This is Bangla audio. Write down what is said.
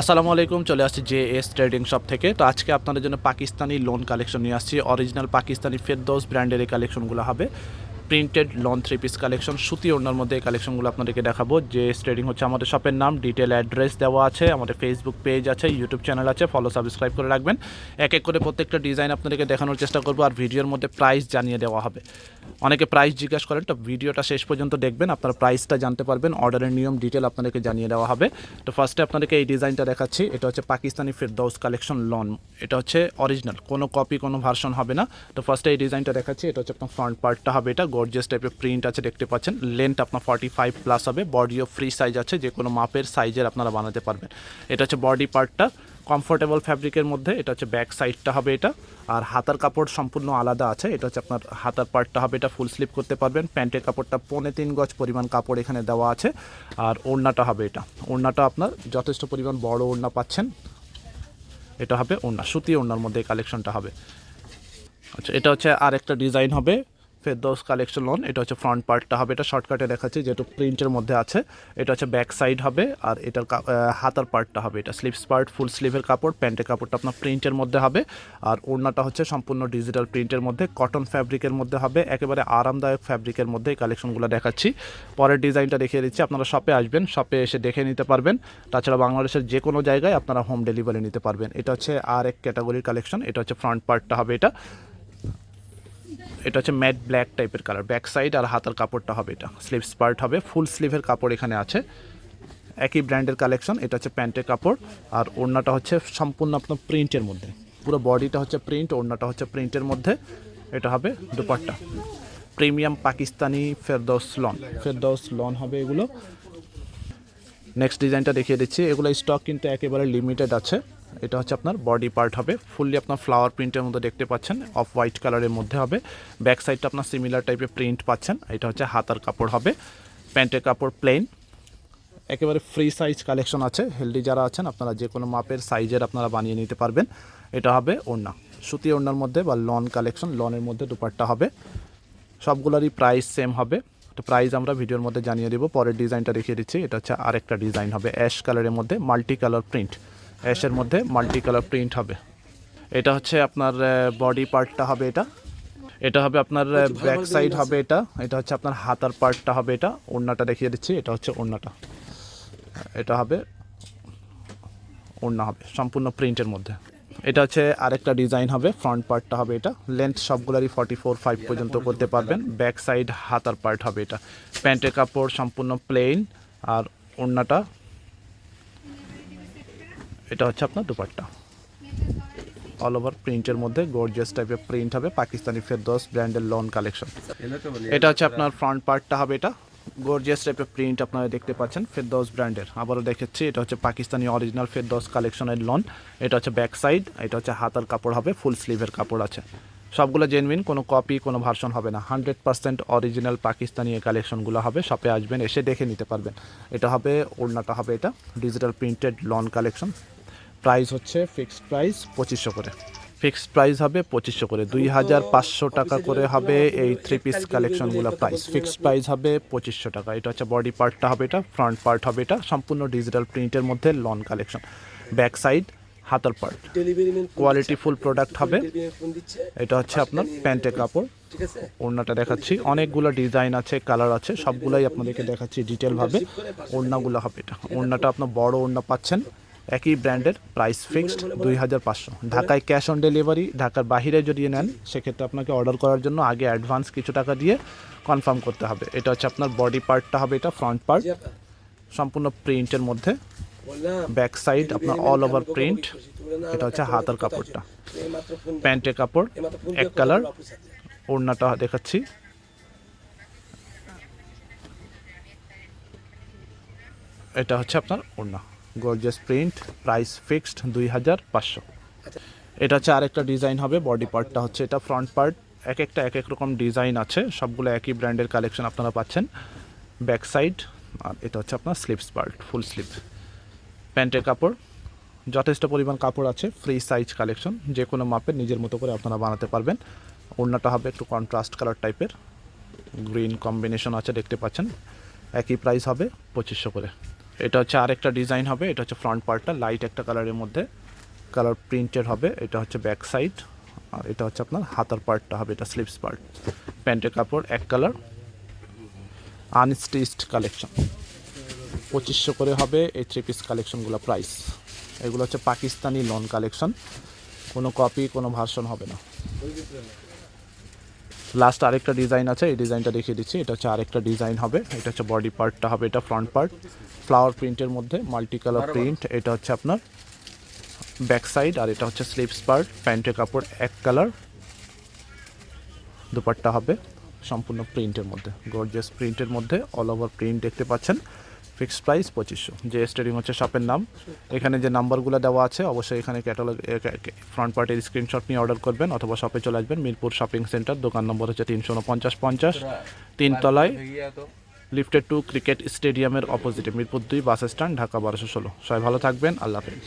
আসসালামু আলাইকুম, চলে আসছি জে এস ট্রেডিং শপ থেকে। তো আজকে আপনাদের জন্য পাকিস্তানি লোন কালেকশন নিয়ে আসছি। অরিজিনাল পাকিস্তানি ফেরদৌস ব্র্যান্ডের এই কালেকশনগুলো হবে। Printed lawn three piece collection সুতি ওড়নার মধ্যে এই কালেকশনগুলো আপনাদেরকে দেখাবো। যে এস ট্রেডিং হচ্ছে আমাদের শপের নাম ডিটেল অ্যাড্রেস দেওয়া আছে, আমাদের ফেসবুক পেজ আছে ইউটিউব চ্যানেল আছে ফলো সাবস্ক্রাইব করে রাখবেন। এক এক করে প্রত্যেকটা ডিজাইন আপনাদেরকে দেখানোর চেষ্টা করব আর ভিডিওর মধ্যে প্রাইস জানিয়ে দেওয়া হবে। অনেকে প্রাইস জিজ্ঞাসা করেন, তো ভিডিওটা শেষ পর্যন্ত দেখবেন, আপনারা প্রাইসটা জানতে পারবেন অর্ডারের নিয়ম ডিটেল আপনাদেরকে জানিয়ে দেওয়া হবে। তো ফার্স্টে আপনাদেরকে এই ডিজাইনটা দেখাচ্ছি, এটা হচ্ছে পাকিস্তানি ফিরদৌস কালেকশন লন। এটা হচ্ছে অরিজিনাল কোনো কপি কোনো ভার্সন হবে না। তো ফার্স্টে এই ডিজাইনটা দেখাচ্ছি, এটা হচ্ছে আপনার ফ্রন্ট পার্টটা হবে, এটা গর্জিয়াস টাইপের প্রিন্ট আছে, দেখতে পাচ্ছেন। লেন্থ আপনার ফর্টি ফাইভ প্লাস হবে বডিও ফ্রি সাইজ আছে, যে কোনো মাপের সাইজের আপনারা বানাতে পারবেন। এটা হচ্ছে বডি পার্টটা কমফোর্টেবল ফ্যাব্রিকের মধ্যে এটা হচ্ছে ব্যাক সাইডটা হবে এটা। আর হাতার কাপড় সম্পূর্ণ আলাদা আছে। এটা হচ্ছে আপনার হাতার পার্টটা হবে এটা। ফুল স্লিপ করতে পারবেন। প্যান্টের কাপড়টা পৌনে তিন গজ পরিমাণ কাপড় এখানে দেওয়া আছে। আর ওড়নাটা হবে এটা। ওড়নাটা আপনার যথেষ্ট পরিমাণ বড় ওড়না পাচ্ছেন। এটা হবে ওড়না, সুতি ওড়নার মধ্যে এই কালেকশনটা হবে। আচ্ছা এটা হচ্ছে আর একটা ডিজাইন হবে। ফেরদৌস কালেকশন লোন এটা হচ্ছে ফ্রন্ট পার্টটা হবে, এটা শর্টকাটে দেখাচ্ছি, যেহেতু প্রিন্টের মধ্যে আছে, এটা হচ্ছে ব্যাক সাইড হবে, আর এটার হাতার পার্টটা হবে, এটা স্লিভস পার্ট ফুল স্লিভের কাপড় প্যান্টের কাপড়টা আপনার প্রিন্টের মধ্যে হবে, আর ওড়নাটা হচ্ছে সম্পূর্ণ ডিজিটাল প্রিন্টের মধ্যে কটন ফ্যাব্রিকের মধ্যে হবে, একেবারে আরামদায়ক ফ্যাব্রিকের মধ্যে এই কালেকশনগুলো দেখাচ্ছি। পরের ডিজাইনটা দেখিয়ে দিচ্ছি, আপনারা শপে আসবেন শপে এসে দেখে নিতে পারবেন, তাছাড়া বাংলাদেশের যে কোনো জায়গায় আপনারা হোম ডেলিভারি নিতে পারবেন। এটা হচ্ছে আর এক ক্যাটাগরির কালেকশন এটা হচ্ছে ফ্রন্ট পার্টটা হবে এটা। এটা হচ্ছে ম্যাট ব্ল্যাক টাইপের কালার। ব্যাক সাইড আর হাতার কাপড়টা হবে এটা। স্লিভস পার্ট হবে। ফুল স্লিভের কাপড় এখানে আছে। একই ব্র্যান্ডের কালেকশন। এটা হচ্ছে প্যান্টের কাপড়। আর ওড়নাটা হচ্ছে সম্পূর্ণ আপনার প্রিন্টের মধ্যে। পুরো বডিটা হচ্ছে প্রিন্ট, ওড়নাটা হচ্ছে প্রিন্টের মধ্যে। এটা হবে dupatta. Premium Pakistani Ferdous lawn. Ferdous lawn হবে এগুলো। নেক্সট ডিজাইনটা দেখিয়ে দিচ্ছি। এগুলো স্টক কিন্তু একেবারে লিমিটেড আছে। এটা হচ্ছে আপনার বডি পার্ট হবে। ফুললি আপনার ফ্লাওয়ার প্রিন্টের মধ্যে দেখতে পাচ্ছেন অফ হোয়াইট কালারের মধ্যে হবে। ব্যাক সাইডটা আপনার সিমিলার টাইপের প্রিন্ট পাচ্ছেন, এটা হচ্ছে হাতার কাপড় হবে। প্যান্টের কাপড় প্লেন একেবারে ফ্রি সাইজ কালেকশন আছে। হেলদি যারা আছেন, আপনারা যে কোনো মাপের সাইজের আপনারা বানিয়ে নিতে পারবেন। এটা হবে ওড়না। সুতি ওড়নার মধ্যে বা লন কালেকশন লনের মধ্যে দুপাট্টা হবে। সবগুলোরই প্রাইস সেম হবে। তো প্রাইস আমরা ভিডিওর মধ্যে জানিয়ে দেবো। পরের ডিজাইনটা দেখিয়ে দিচ্ছি। এটা হচ্ছে আরেকটা ডিজাইন হবে। অ্যাশ কালারের মধ্যে মাল্টি কালার প্রিন্ট অ্যাশের মধ্যে মাল্টি কালার প্রিন্ট হবে। এটা হচ্ছে আপনার বডি পার্টটা হবে এটা। এটা হবে আপনার ব্যাক সাইড হবে এটা। এটা হচ্ছে আপনার হাতার পার্টটা হবে এটা। ওড়নাটা দেখিয়ে দিচ্ছি এটা হচ্ছে ওড়নাটা। এটা হবে ওড়না হবে সম্পূর্ণ প্রিন্টের মধ্যে। এটা হচ্ছে আরেকটা ডিজাইন হবে ফ্রন্ট পার্টটা হবে এটা। লেন্থ সবগুলোরই ফর্টি ফোর ফাইভ পর্যন্ত করতে পারবেন। ব্যাক সাইড হাতার পার্ট হবে এটা। প্যান্টের কাপড় সম্পূর্ণ প্লেন আর ওড়নাটা এটা হচ্ছে আপনার দুপাট্টা। অল ওভার প্রিন্টের মধ্যে গর্জিয়াস টাইপের প্রিন্ট হবে পাকিস্তানি ফেরদোস ব্র্যান্ডের লন কালেকশন এটা হচ্ছে আপনার ফ্রন্ট পার্টটা হবে এটা। গর্জিয়াস টাইপের প্রিন্ট আপনারা দেখতে পাচ্ছেন ফেরদৌস ব্র্যান্ডের আবারও দেখাচ্ছি, এটা হচ্ছে পাকিস্তানি অরিজিনাল ফেরদৌস কালেকশনের লন এটা হচ্ছে ব্যাক সাইড এটা হচ্ছে হাতার কাপড় হবে ফুল স্লিভের কাপড় আছে। সবগুলো জেনুইন কোনো কপি কোনো ভার্সন হবে না। হান্ড্রেড পার্সেন্ট অরিজিনাল পাকিস্তানি এই কালেকশনগুলো হবে শপে আসবেন, এসে দেখে নিতে পারবেন। এটা হবে, ওড়নাটা হবে এটা digital printed lawn collection price হচ্ছে ফিক্সড প্রাইস পঁচিশশো করে। ফিক্সড প্রাইস হবে পঁচিশশো করে। দুই হাজার পাঁচশো টাকা করে হবে এই থ্রি পিস কালেকশনগুলো প্রাইস ফিক্সড প্রাইস হবে পঁচিশশো টাকা। এটা হচ্ছে বডি পার্টটা হবে এটা ফ্রন্ট পার্ট হবে এটা, সম্পূর্ণ ডিজিটাল প্রিন্টের মধ্যে লন কালেকশন ব্যাক সাইড হাতার পার্ট কোয়ালিটি ফুল প্রোডাক্ট হবে। এটা হচ্ছে আপনার প্যান্টের কাপড়। ওড়নাটা দেখাচ্ছি। অনেকগুলো ডিজাইন আছে কালার আছে, সবগুলাই আপনাদেরকে দেখাচ্ছি ডিটেলভাবে ওড়নাগুলো হবে এটা। ওড়নাটা আপনার বড় ওড়না পাচ্ছেন। একই ব্র্যান্ডের প্রাইস ফিক্সড দুই হাজার পাঁচশো। ঢাকায় ক্যাশ অন ডেলিভারি ঢাকার বাহিরে যদি নেন সেক্ষেত্রে আপনাকে অর্ডার করার জন্য আগে অ্যাডভান্স কিছু টাকা দিয়ে কনফার্ম করতে হবে। এটা হচ্ছে আপনার বডি পার্টটা হবে এটা ফ্রন্ট পার্ট সম্পূর্ণ প্রিন্টের মধ্যে। ব্যাক সাইড আপনার অল ওভার প্রিন্ট এটা হচ্ছে হাতার কাপড়টা। প্যান্টের কাপড় এক কালার ওড়নাটা দেখাচ্ছি। এটা হচ্ছে আপনার ওড়না। গর্জিয়াস প্রিন্ট প্রাইস ফিক্সড দুই হাজার পাঁচশো। এটা হচ্ছে আরেকটা ডিজাইন হবে বডি পার্টটা হচ্ছে এটা ফ্রন্ট পার্ট এক একটা এক এক রকম ডিজাইন আছে, সবগুলো একই ব্র্যান্ডের কালেকশন আপনারা পাচ্ছেন। ব্যাক সাইড আর এটা হচ্ছে আপনার স্লিপস পার্ট ফুল স্লিপ প্যান্টের কাপড়, যথেষ্ট পরিমাণ কাপড় আছে ফ্রি সাইজ কালেকশন যে কোনো মাপের নিজের মতো করে আপনারা বানাতে পারবেন। ওড়নাটা হবে একটু কন্ট্রাস্ট কালার টাইপের গ্রিন কম্বিনেশন আছে, দেখতে পাচ্ছেন। একই প্রাইস হবে, পঁচিশশো করে। এটা হচ্ছে আরেকটা ডিজাইন হবে, এটা হচ্ছে ফ্রন্ট পার্টটা, লাইট একটা কালারের মধ্যে কালার প্রিন্টেড হবে, এটা হচ্ছে ব্যাক সাইড, আর এটা হচ্ছে আপনার হাতার পার্টটা হবে, এটা স্লিপস পার্ট, প্যান্টের কাপড় এক কালার, আনস্টিচড কালেকশন। পঁচিশশো করে হবে এই থ্রি পিস কালেকশনগুলো প্রাইস এগুলো হচ্ছে পাকিস্তানি লন কালেকশন কোনো কপি কোনো ভার্সন হবে না। লাস্ট আরেকটা ডিজাইন আছে এই ডিজাইনটা দেখিয়ে দিচ্ছি। এটা হচ্ছে আরেকটা ডিজাইন হবে। এটা হচ্ছে বডি পার্টটা হবে এটা ফ্রন্ট পার্ট ফ্লাওয়ার প্রিন্টের মধ্যে মাল্টি কালার প্রিন্ট এটা হচ্ছে আপনার ব্যাক সাইড আর এটা হচ্ছে স্লিপস পার্ট প্যান্টের কাপড় এক কালার দুপাট্টা হবে সম্পূর্ণ প্রিন্টের মধ্যে গর্জিয়াস প্রিন্টের মধ্যে অল ওভার প্রিন্ট দেখতে পাচ্ছেন। ফিক্সড প্রাইস পঁচিশশো। যে স্টেডিয়াম হচ্ছে শপের নাম। এখানে যে নাম্বারগুলো দেওয়া আছে, অবশ্যই এখানে ক্যাটালগ ফ্রন্ট পার্টির স্ক্রিনশট নিয়ে অর্ডার করবেন অথবা শপে চলে আসবেন। মিরপুর শপিং সেন্টার দোকান নম্বর হচ্ছে তিনশো উনপঞ্চাশ পঞ্চাশ তিনতলায় লিফটেড টু ক্রিকেট স্টেডিয়ামের অপোজিটে মিরপুর দুই বাস স্ট্যান্ড ঢাকা বারোশো ষোলো। সবাই ভালো থাকবেন, আল্লাহ হাফেজ।